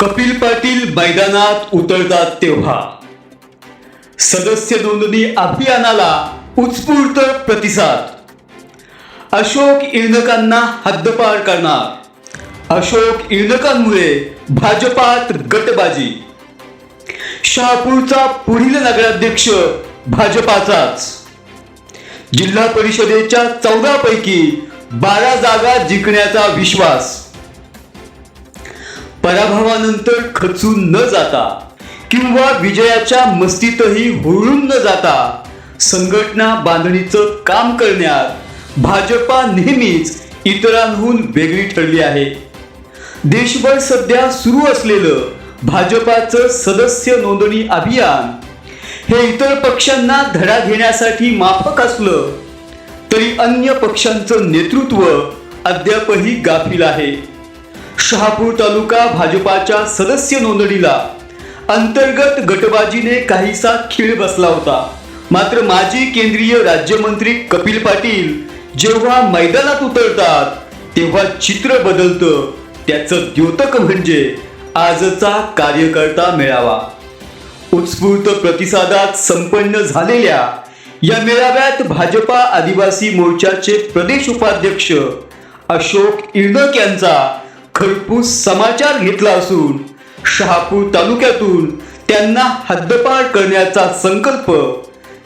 कपिल पाटील मैदानात उतरतात तेव्हा. सदस्य नोंदणी अभियानाला उत्स्फूर्त प्रतिसाद. अशोक इर्णकांना हद्दपार करणार. अशोक इर्णकांमुळे भाजपात गटबाजी. शहापूरचा पुढील नगराध्यक्ष भाजपाचाच. जिल्हा परिषदेच्या चौदा पैकी बारा जागा जिंकण्याचा विश्वास. पराभवानंतर खचून न जाता किंवा विजयाच्या मस्तीतही हुळून न जाता संघटना बांधणीचं काम करण्यात भाजपा नेहमीच इतरांहून वेगळी ठरली आहे. देशभर सध्या सुरू असलेलं भाजपाचं सदस्य नोंदणी अभियान हे इतर पक्षांना धडा घेण्यासाठी माफक असलं तरी अन्य पक्षांचं नेतृत्व अद्यापही गाफील आहे. शहापूर तालुका भाजपाच्या सदस्य नोंदणीला. अंतर्गत गटबाजीने काहीसा खीळ बसला होता. मात्र माजी केंद्रीय राज्यमंत्री कपिल पाटील जेव्हा मैदानात उतरतात तेव्हा चित्र बदलतं. त्याचं द्योतक म्हणजे आजचा कार्यकर्ता मेळावा. उत्स्फूर्त प्रतिसादात संपन्न झालेल्या या मेळाव्यात भाजपा आदिवासी मोर्चाचे प्रदेश उपाध्यक्ष अशोक इर्णक यांचा खरपूस समाचार घेतला असून शहापूर तालुक्यातून त्यांना हद्दपार करण्याचा संकल्प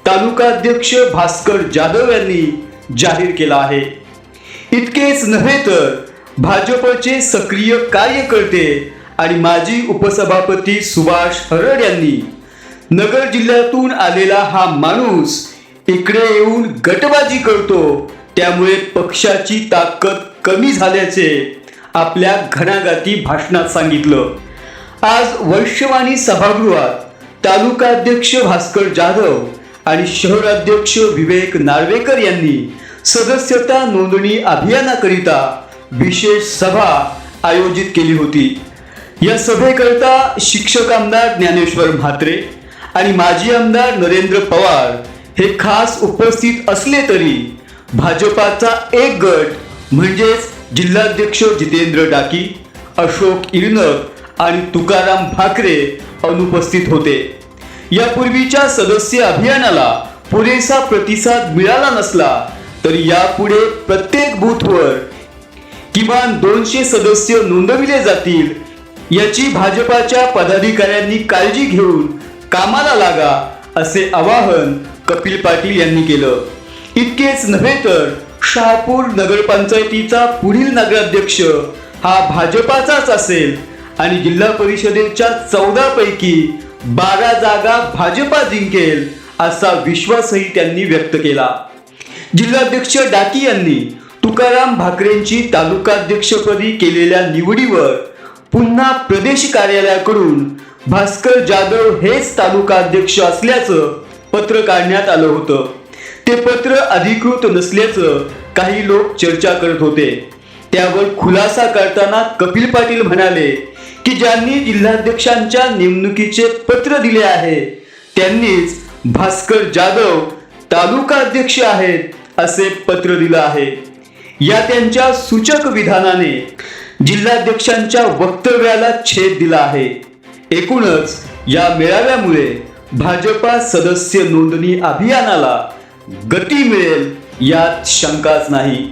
तालुकाध्यक्ष भास्कर जाधव यांनी जाहीर केला आहे. इतकेच नव्हे तर भाजपचे सक्रिय कार्यकर्ते आणि माजी उपसभापती सुभाष हरड यांनी नगर जिल्ह्यातून आलेला हा माणूस इकडे येऊन गटबाजी करतो त्यामुळे पक्षाची ताकद कमी झाल्याचे आपल्या घणाघाती भाषणात सांगितलं. आज वैश्यवाणी सभागृहात तालुकाध्यक्ष भास्कर जाधव आणि शहराध्यक्ष विवेक नार्वेकर यांनी सदस्यता नोंदणी अभियानाकरिता विशेष सभा आयोजित केली होती. या सभेकरता शिक्षक आमदार ज्ञानेश्वर म्हात्रे आणि माजी आमदार नरेंद्र पवार हे खास उपस्थित असले तरी भाजपाचा एक गट म्हणजेच जिल्हाध्यक्ष जितेंद्र डाकी अशोक इरनक आणि तुकाराम भाकरे अनुपस्थित होते. यापूर्वीच्या सदस्य अभियानाला पुरेसा प्रतिसाद मिळाला नसला तर यापुढे प्रत्येक बूथवर किमान दोनशे सदस्य नोंदविले जातील याची भाजपाच्या पदाधिकाऱ्यांनी काळजी घेऊन कामाला लागा असे आवाहन कपिल पाटील यांनी केलं. इतकेच नव्हे तर शहापूर नगरपंचायतीचा पुढील नगराध्यक्ष हा भाजपाचाच असेल आणि जिल्हा परिषदेच्या चौदा पैकी बारा जागा भाजपा जिंकेल असा विश्वासही त्यांनी व्यक्त केला. जिल्हाध्यक्ष डाकी यांनी तुकाराम भाकरेंची तालुकाध्यक्षपदी केलेल्या निवडीवर पुन्हा प्रदेश कार्यालयाकडून भास्कर जाधव हेच तालुकाध्यक्ष असल्याचं पत्र काढण्यात आलं होतं. ते पत्र अधिकृत नसल्याचं काही लोक चर्चा करत होते. त्यावर खुलासा करताना कपिल पाटील म्हणाले की ज्यांनी जिल्हाध्यक्षांच्या नेमणुकीचे पत्र दिले आहे त्यांनीच भास्कर जाधव तालुका अध्यक्ष आहेत असे पत्र दिलं आहे. या त्यांच्या सूचक विधानाने जिल्हाध्यक्षांच्या वक्तव्याला छेद दिला आहे. एकूणच या मेळाव्यामुळे भाजपा सदस्य नोंदणी अभियानाला गती मिळेल यात शंकाच नाही.